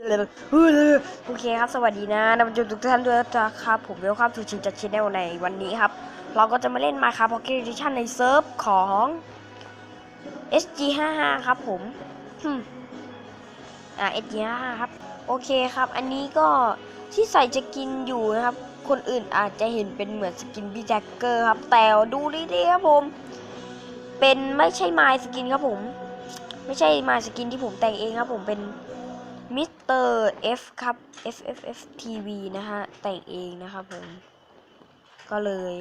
โอเคครับ สวัสดีนะนักประชุมทุกท่านด้วยนะครับ ผมเวลคัมทูชินจัดชแนลในวันนี้ครับ เราก็จะมาเล่นมาครับ Pocket Edition ในเซิร์ฟของ SG55 ครับผมอ่า SG55 ครับ โอเคครับ อันนี้ก็ที่ใส่จะกินอยู่นะครับ คนอื่นอาจจะเห็นเป็นเหมือนสกินพี่แจ็คเกอร์ครับ แต่ดูดีๆครับผม เป็นไม่ใช่ไมล์สกินครับผม ไม่ใช่ไมล์สกินที่ผมแต่งเองครับผมเป็น มิสเตอร์เอฟครับ F F F TV นะฮะ แต่งเองนะครับผม ก็เลย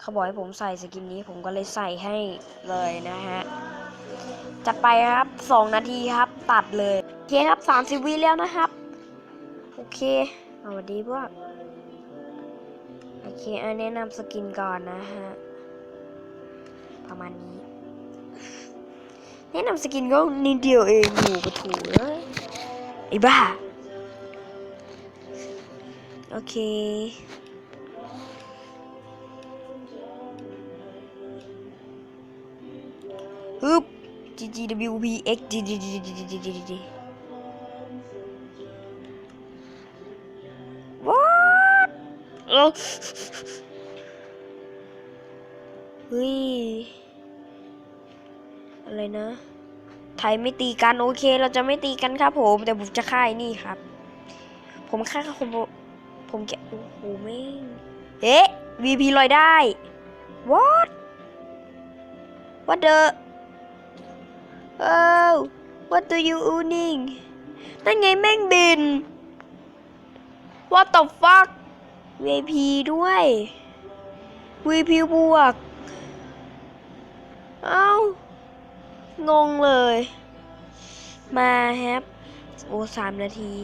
เขาบอกให้ผมใส่สกินนี้ผมก็เลยใส่ให้เลยนะฮะ จะไปครับ 2 นาทีครับ ตัดเลย โอเคครับ 30 วิแล้วนะครับ โอเคสวัสดีพวกโอเคอันแนะนำสกินก่อนนะฮะ ประมาณนี้ แนะนำสกินก็นิดเดียวเองหนูกระถูเลย ไอ้บ้า โอเค ฮึบ GGWPX GGGGGGG ว้าเฮ้ย อะไรนะ ไทยไม่ตีกันโอเค เราจะไม่ตีกันครับผมแต่ผมจะฆ่าไอ้นี่ครับ ผมฆ่าผมผมจะโอ้โหไม่งเอ๊ะ VP ลอยได้ what what the oh what do you owning นั่นไงแม่งบิน what the fuck VP ด้วย VP บวก เอ้า งงเลย มาครับ โอ้สามนาที